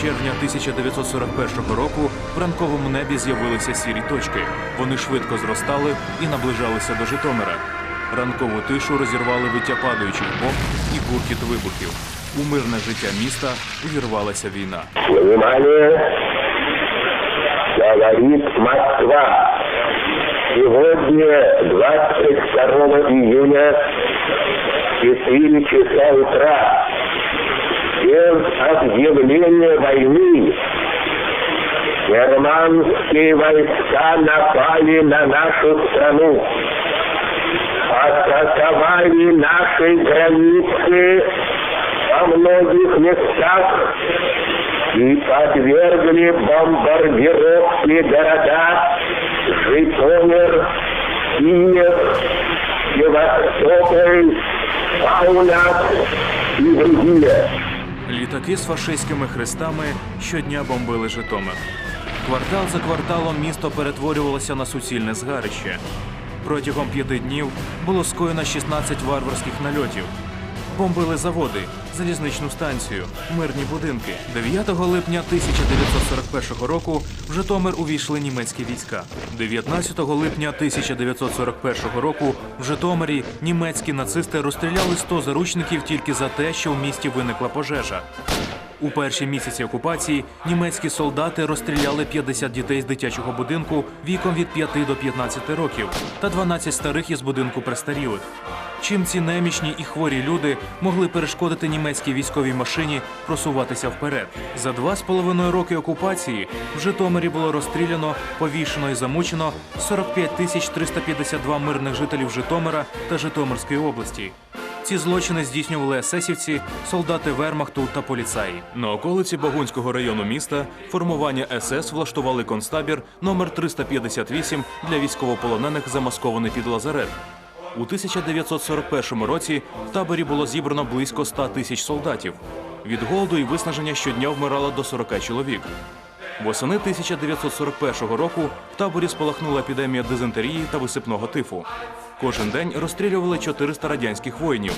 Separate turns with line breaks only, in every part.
червня 1941 року в ранковому небі з'явилися сірі точки. Вони швидко зростали і наближалися до Житомира. Ранкову тишу розірвали виття падаючих бомб і гуркіт вибухів. У мирне життя міста увірвалася війна.
Внимание! Говорит Москва. Сегодня, 22 июня, 4 часа утра, без объявления войны, германские войска напали на нашу страну, атаковали наши границы во многих местах и подвергли бомбардировке города Житомир, Киев, Севастополь, Паулят и другие.
Літаки з фашистськими хрестами щодня бомбили Житомир. Квартал за кварталом місто перетворювалося на суцільне згарище. Протягом п'яти днів було скоєно 16 варварських нальотів. Бомбили заводи, залізничну станцію, мирні будинки. 9 липня 1941 року в Житомир увійшли німецькі війська. 19 липня 1941 року в Житомирі німецькі нацисти розстріляли 100 заручників тільки за те, що в місті виникла пожежа. У перші місяці окупації німецькі солдати розстріляли 50 дітей з дитячого будинку віком від 5 до 15 років та 12 старих із будинку престарілих. Чим ці немічні і хворі люди могли перешкодити німецькій військовій машині просуватися вперед? За два з половиною роки окупації в Житомирі було розстріляно, повішено і замучено 45 тисяч 352 мирних жителів Житомира та Житомирської області. Ці злочини здійснювали есесівці, солдати Вермахту та поліцаї. На околиці Багунського району міста формування СС влаштували концтабір номер 358 для військовополонених, замаскований під лазарет. У 1941 році в таборі було зібрано близько 100 тисяч солдатів. Від голоду і виснаження щодня вмирало до 40 чоловік. Восени 1941 року в таборі спалахнула епідемія дизентерії та висипного тифу. Кожен день розстрілювали 400 радянських воїнів.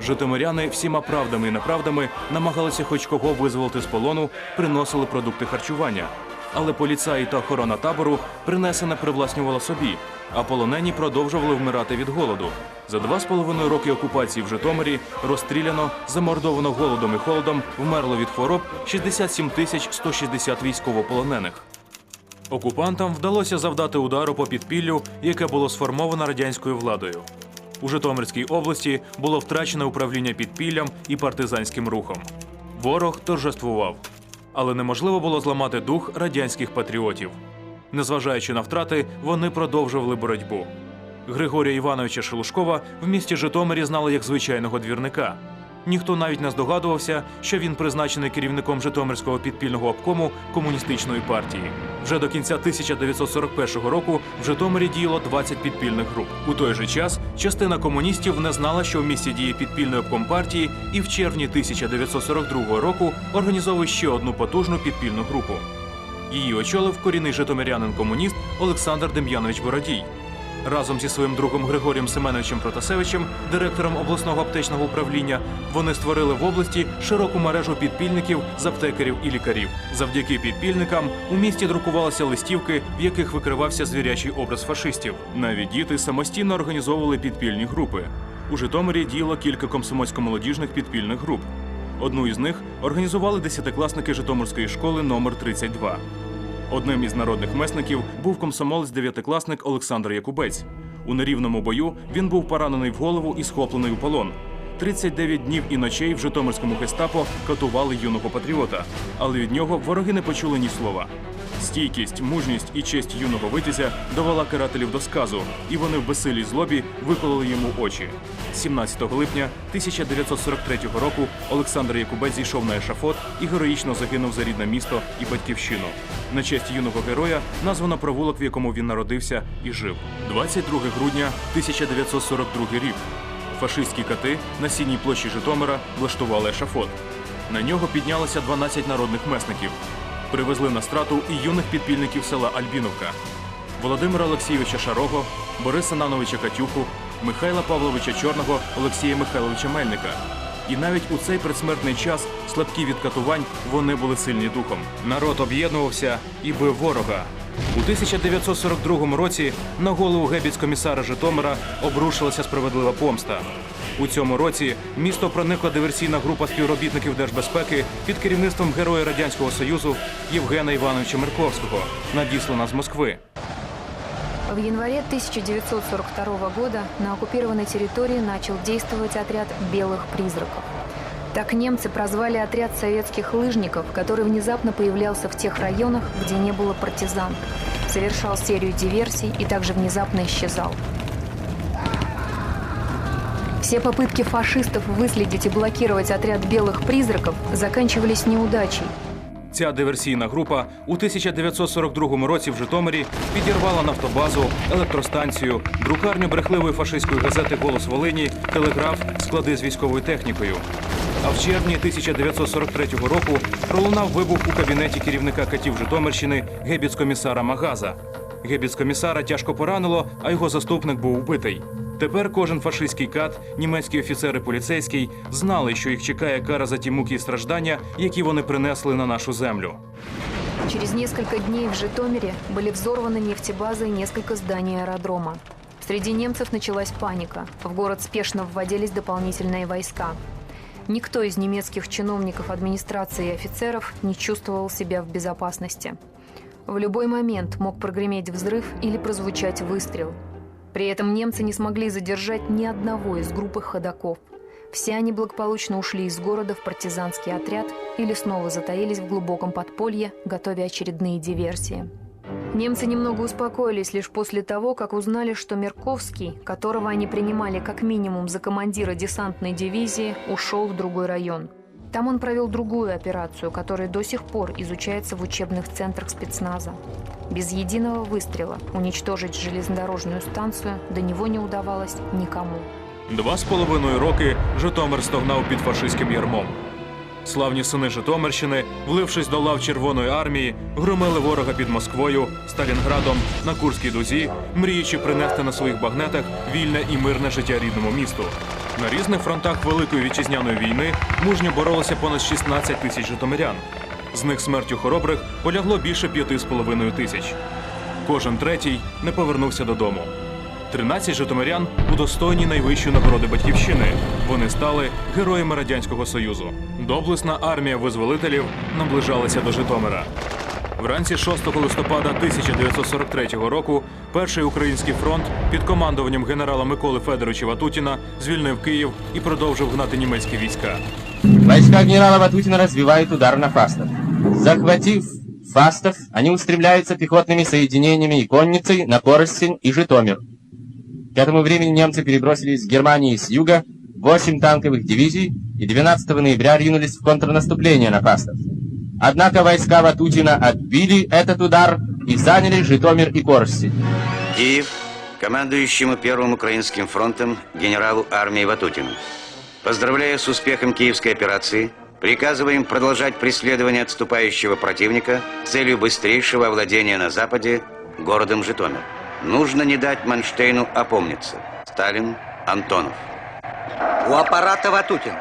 Житомиряни всіма правдами і неправдами намагалися хоч кого визволити з полону, приносили продукти харчування. Але поліцаї та охорона табору принесене привласнювала собі, а полонені продовжували вмирати від голоду. За два з половиною роки окупації в Житомирі розстріляно, замордовано голодом і холодом, вмерло від хвороб 67 тисяч 160 військовополонених. Окупантам вдалося завдати удару по підпіллю, яке було сформовано радянською владою. У Житомирській області було втрачено управління підпіллям і партизанським рухом. Ворог торжествував, але неможливо було зламати дух радянських патріотів. Незважаючи на втрати, вони продовжували боротьбу. Григорія Івановича Шелушкова в місті Житомирі знали як звичайного двірника. Ніхто навіть не здогадувався, що він призначений керівником Житомирського підпільного обкому комуністичної партії. Вже до кінця 1941 року в Житомирі діяло 20 підпільних груп. У той же час частина комуністів не знала, що в місті діє підпільний обком партії, і в червні 1942 року організовує ще одну потужну підпільну групу. Її очолив корінний житомирянин-комуніст Олександр Дем'янович Бородій. Разом зі своїм другом Григорієм Семеновичем Протасевичем, директором обласного аптечного управління, вони створили в області широку мережу підпільників, аптекарів і лікарів. Завдяки підпільникам у місті друкувалися листівки, в яких викривався звірячий образ фашистів. Навіть діти самостійно організовували підпільні групи. У Житомирі діяло кілька комсомольсько-молодіжних підпільних груп. Одну із них організували десятикласники Житомирської школи номер 32. Одним із народних месників був комсомолець-дев'ятикласник Олександр Якубець. У нерівному бою він був поранений в голову і схоплений у полон. 39 днів і ночей в Житомирському гестапо катували юного патріота, але від нього вороги не почули ні слова. Стійкість, мужність і честь юного витязя довела карателів до сказу, і вони в безсилій злобі викололи йому очі. 17 липня 1943 року Олександр Якубець зійшов на ешафот і героїчно загинув за рідне місто і батьківщину. На честь юного героя названо провулок, в якому він народився і жив. 22 грудня 1942 рік. Фашистські кати на сінній площі Житомира влаштували ешафот. На нього піднялося 12 народних месників. Привезли на страту і юних підпільників села Альбіновка. Володимира Олексійовича Шарого, Бориса Нановича Катюху, Михайла Павловича Чорного, Олексія Михайловича Мельника. І навіть у цей предсмертний час, слабкі від катувань, вони були сильні духом. Народ об'єднувався і бив ворога. У 1942 році на голову гебіц-комісара Житомира обрушилася справедлива помста. У цьому році місто проникла диверсійна група співробітників держбезпеки під керівництвом героя радянського союзу Євгена Івановича Мерковського, надіслана з Москви.
В январе 1942 года на оккупированной территории начал действовать отряд «Белых призраков». Так немцы прозвали отряд советских лыжников, который внезапно появлялся в тех районах, где не было партизан, совершал серию диверсий и также внезапно исчезал. Все попытки фашистов выследить и блокировать отряд «Белых призраков» заканчивались неудачей.
Ця диверсійна група у 1942 році в Житомирі підірвала нафтобазу, електростанцію, друкарню брехливої фашистської газети Голос Волині, телеграф, склади з військовою технікою. А в червні 1943 року пролунав вибух у кабінеті керівника катів Житомирщини гебіц-комісара Магаза. Гебіц-комісара тяжко поранило, а його заступник був убитий. Тепер кожен фашистський кат, німецькі офіцери поліцейський знали, що їх чекає кара за ті муки і страждання, які вони принесли на нашу землю.
Через несколько дней в Житомире были взорваны нефтебазы и несколько зданий аэродрома. Среди немцев началась паника. В город спешно вводились дополнительные войска. Никто из немецких чиновников администрации и офицеров не чувствовал себя в безопасности. В любой момент мог прогреметь взрыв или прозвучать выстрел. При этом немцы не смогли задержать ни одного из группы ходаков. Все они благополучно ушли из города в партизанский отряд или снова затаились в глубоком подполье, готовя очередные диверсии. Немцы немного успокоились лишь после того, как узнали, что Мерковский, которого они принимали как минимум за командира десантной дивизии, ушел в другой район. Там он провел другую операцию, которая до сих пор изучается в учебных центрах спецназа. Без единого выстрела уничтожить железнодорожную станцию до него не удавалось никому.
Два з половиною роки Житомир стогнав під фашистським ярмом. Славні сини Житомирщини, влившись до лав Червоної армії, громили ворога під Москвою, Сталінградом, на Курській дузі, мріючи принести на своїх багнетах вільне і мирне життя рідному місту. На різних фронтах Великої вітчизняної війни мужньо боролося понад 16 тисяч житомирян. З них смертю хоробрих полягло більше п'яти з половиною тисяч. Кожен третій не повернувся додому. 13 житомирян удостоєні найвищої нагороди батьківщини. Вони стали героями радянського союзу. Доблесна армія визволителів наближалася до Житомира. Вранці 6 листопада 1943 року перший український фронт під командуванням генерала Миколи Федоровича Ватутіна звільнив Київ і продовжив гнати німецькі війська.
Войска генерала Ватутина развивают удар на Фастов. Захватив Фастов, они устремляются пехотными соединениями и конницей на Коростень и Житомир. К этому времени немцы перебросили из Германии с юга 8 танковых дивизий и 12 ноября ринулись в контрнаступление на Фастов. Однако войска Ватутина отбили этот удар и заняли Житомир и Коростень.
Киев, командующему Первым Украинским фронтом генералу армии Ватутину. Поздравляю с успехом киевской операции. Приказываем продолжать преследование отступающего противника с целью быстрейшего овладения на Западе городом Житомир. Нужно не дать Манштейну опомниться. Сталин, Антонов.
У аппарата Ватутин.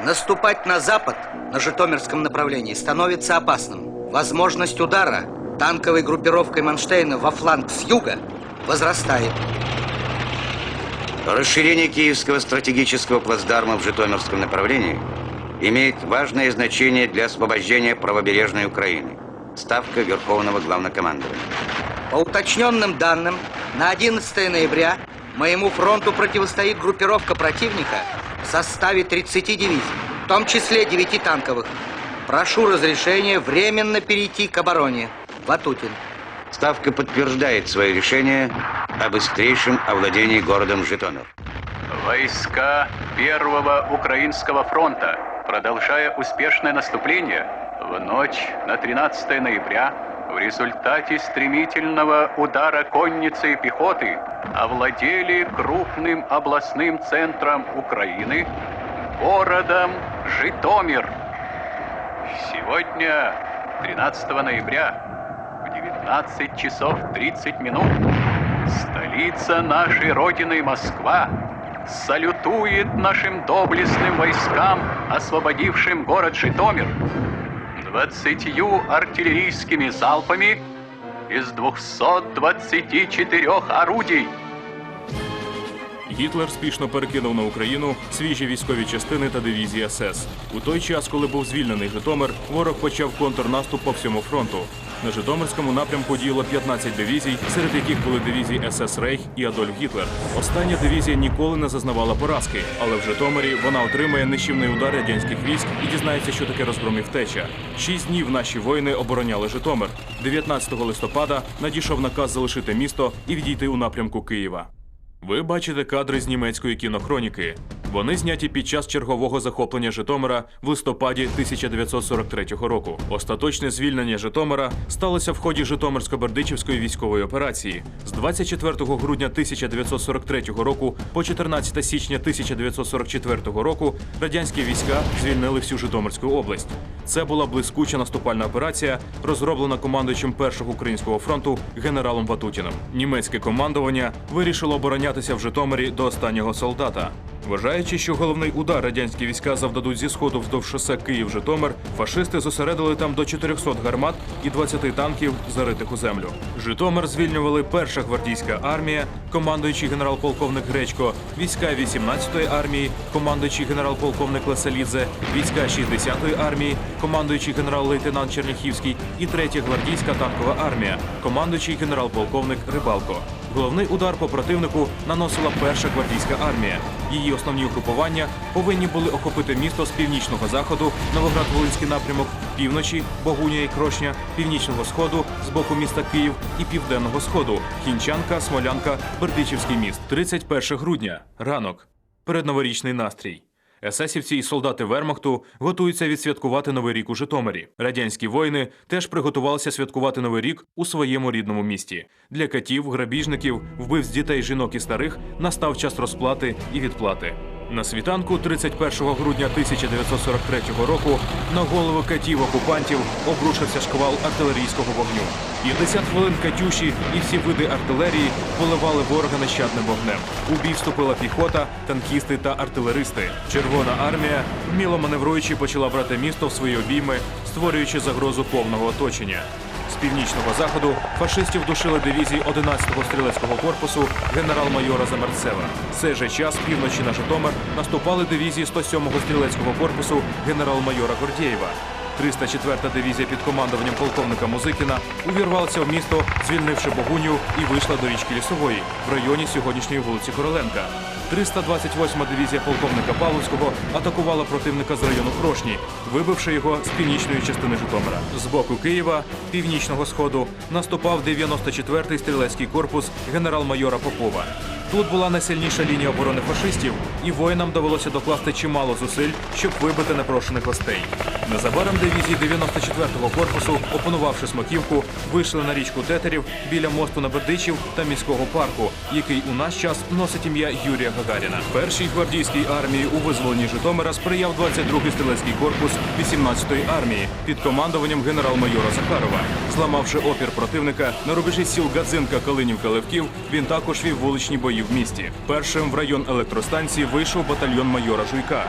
Наступать на запад на Житомирском направлении становится опасным. Возможность удара танковой группировкой Манштейна во фланг с юга возрастает.
Расширение киевского стратегического плацдарма в Житомирском направлении имеет важное значение для освобождения правобережной Украины. Ставка Верховного Главнокомандования.
По уточненным данным, на 11 ноября моему фронту противостоит группировка противника в составе 30 дивизий, в том числе 9 танковых. Прошу разрешения временно перейти к обороне. Ватутин.
Ставка подтверждает свое решение о быстрейшем овладении городом Житомир.
Войска Первого Украинского фронта, продолжая успешное наступление, в ночь на 13 ноября в результате стремительного удара конницы и пехоты овладели крупным областным центром Украины, городом Житомир. Сегодня, 13 ноября, в 19 часов 30 минут, столица нашей Родины Москва салютует нашим доблестным войскам, освободившим город Житомир, двадцатью артиллерийскими залпами из 224 орудий.
Гітлер спішно перекинув на Україну свіжі військові частини та дивізії СС. У той час, коли був звільнений Житомир, ворог почав контрнаступ по всьому фронту. На Житомирському напрямку діяло 15 дивізій, серед яких були дивізії СС Рейх і Адольф Гітлер. Остання дивізія ніколи не зазнавала поразки, але в Житомирі вона отримає нищівний удар радянських військ і дізнається, що таке розгром і втеча. Шість днів наші воїни обороняли Житомир. 19 листопада надійшов наказ залишити місто і відійти у напрямку Києва. Ви бачите кадри з німецької кінохроніки. Вони зняті під час чергового захоплення Житомира в листопаді 1943 року. Остаточне звільнення Житомира сталося в ході Житомирсько-Бердичівської військової операції. З 24 грудня 1943 року по 14 січня 1944 року радянські війська звільнили всю Житомирську область. Це була блискуча наступальна операція, розроблена командуючим першого українського фронту генералом Ватутіним. Німецьке командування вирішило оборонятися в Житомирі до останнього солдата. Вважаючи, що головний удар радянські війська завдадуть зі сходу вздовж шосе Київ-Житомир, фашисти зосередили там до 400 гармат і 20 танків, заритих у землю. Житомир звільнювали перша гвардійська армія, командуючий генерал-полковник Гречко, війська 18-ї армії, командуючий генерал-полковник Леселідзе, війська 60-ї армії, командуючий генерал-лейтенант Черняхівський і третя гвардійська танкова армія, командуючий генерал-полковник Рибалко. Головний удар по противнику наносила перша гвардійська армія. Її основні угрупування повинні були охопити місто з північного заходу, Новоград-Волинський напрямок, півночі, Богуня і Крошня, північного сходу з боку міста Київ і південного сходу Хінчанка, Смолянка, Бердичівський міст. 31 грудня. Ранок. Передноворічний настрій. Есесівці і солдати Вермахту готуються відсвяткувати Новий рік у Житомирі. Радянські воїни теж приготувалися святкувати Новий рік у своєму рідному місті. Для катів, грабіжників, вбивць дітей, жінок і старих настав час розплати і відплати. На світанку 31 грудня 1943 року на голови катів окупантів обрушився шквал артилерійського вогню. 50 хвилин катюші і всі види артилерії поливали ворога нещадним вогнем. У бій вступила піхота, танкісти та артилеристи. Червона армія, вміло маневруючи, почала брати місто в свої обійми, створюючи загрозу повного оточення. Північного заходу фашистів душили дивізії 11-го стрілецького корпусу генерал-майора Замерцева. В цей же час півночі на Житомир наступали дивізії 107-го стрілецького корпусу генерал-майора Гордєєва. 304-та дивізія під командуванням полковника Музикіна увірвалася в місто, звільнивши Богуню, і вийшла до річки Лісової в районі сьогоднішньої вулиці Короленка. 328-ма дивізія полковника Павловського атакувала противника з району Крошні, вибивши його з північної частини Житомира. З боку Києва, північного сходу, наступав 94-й стрілецький корпус генерал-майора Попова. Тут була найсильніша лінія оборони фашистів, і воїнам довелося докласти чимало зусиль, щоб вибити непрошених гостей. Незабаром дивізії 94-го корпусу, опанувавши Смоківку, вийшли на річку Тетерів біля мосту на Бердичів та міського парку, який у наш час носить ім'я Юрія Гагаріна. Першій гвардійській армії у визволенні Житомира сприяв 22-й стрілецький корпус 18-ї армії під командуванням генерал-майора Захарова. Зламавши опір противника на рубежі сіл Гадзинка, Калинівка, Левків, він також вів вуличні бої в місті. Першим в район електростанції вийшов батальйон майора Жуйка.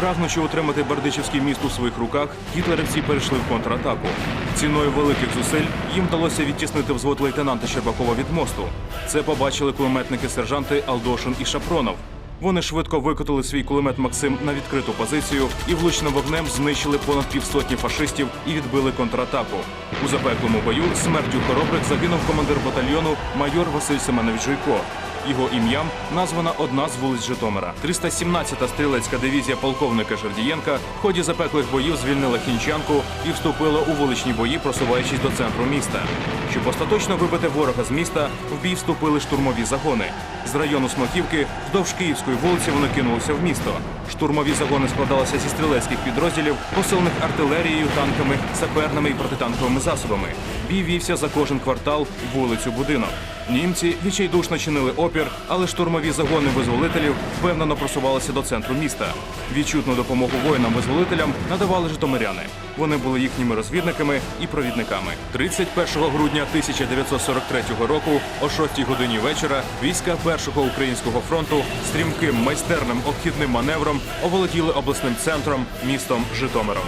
Прагнучи утримати Бердичівський міст у своїх руках, гітлерівці перейшли в контратаку. Ціною великих зусиль їм вдалося відтіснити взвод лейтенанта Щербакова від мосту. Це побачили кулеметники-сержанти Алдошин і Шапронов. Вони швидко викотили свій кулемет Максим на відкриту позицію і влучним вогнем знищили понад півсотні фашистів і відбили контратаку. У запеклому бою смертю хоробрих загинув командир батальйону майор Василь Семенович Жуйко. Його ім'ям названа одна з вулиць Житомира. 317-та стрілецька дивізія полковника Жердієнка в ході запеклих боїв звільнила Хінчанку і вступила у вуличні бої, просуваючись до центру міста. Щоб остаточно вибити ворога з міста, в бій вступили штурмові загони. З району Смоківки вздовж Київської вулиці вони кинулися в місто. Штурмові загони складалися зі стрілецьких підрозділів, посилених артилерією, танками, саперними і протитанковими засобами. Бій вівся за кожен квартал, вулицю, будинок. Німці відчайдушно чинили опір, але штурмові загони визволителів впевнено просувалися до центру міста. Відчутну допомогу воїнам-визволителям надавали житомиряни. Вони були їхніми розвідниками і провідниками. 31 грудня 1943 року, о 6 годині вечора, війська першого українського фронту стрімким майстерним обхідним маневром оволоділи обласним центром містом Житомиром.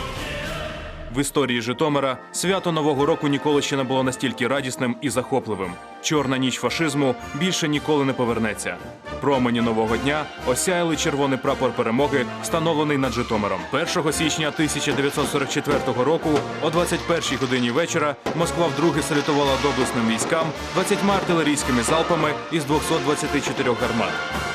В історії Житомира свято Нового року ніколи ще не було настільки радісним і захопливим. Чорна ніч фашизму більше ніколи не повернеться. Промені нового дня осяяли червоний прапор перемоги, встановлений над Житомиром. 1 січня 1944 року, о 21-й годині вечора, Москва вдруге салютувала доблесним військам 20 артилерійськими залпами із 224 гармат.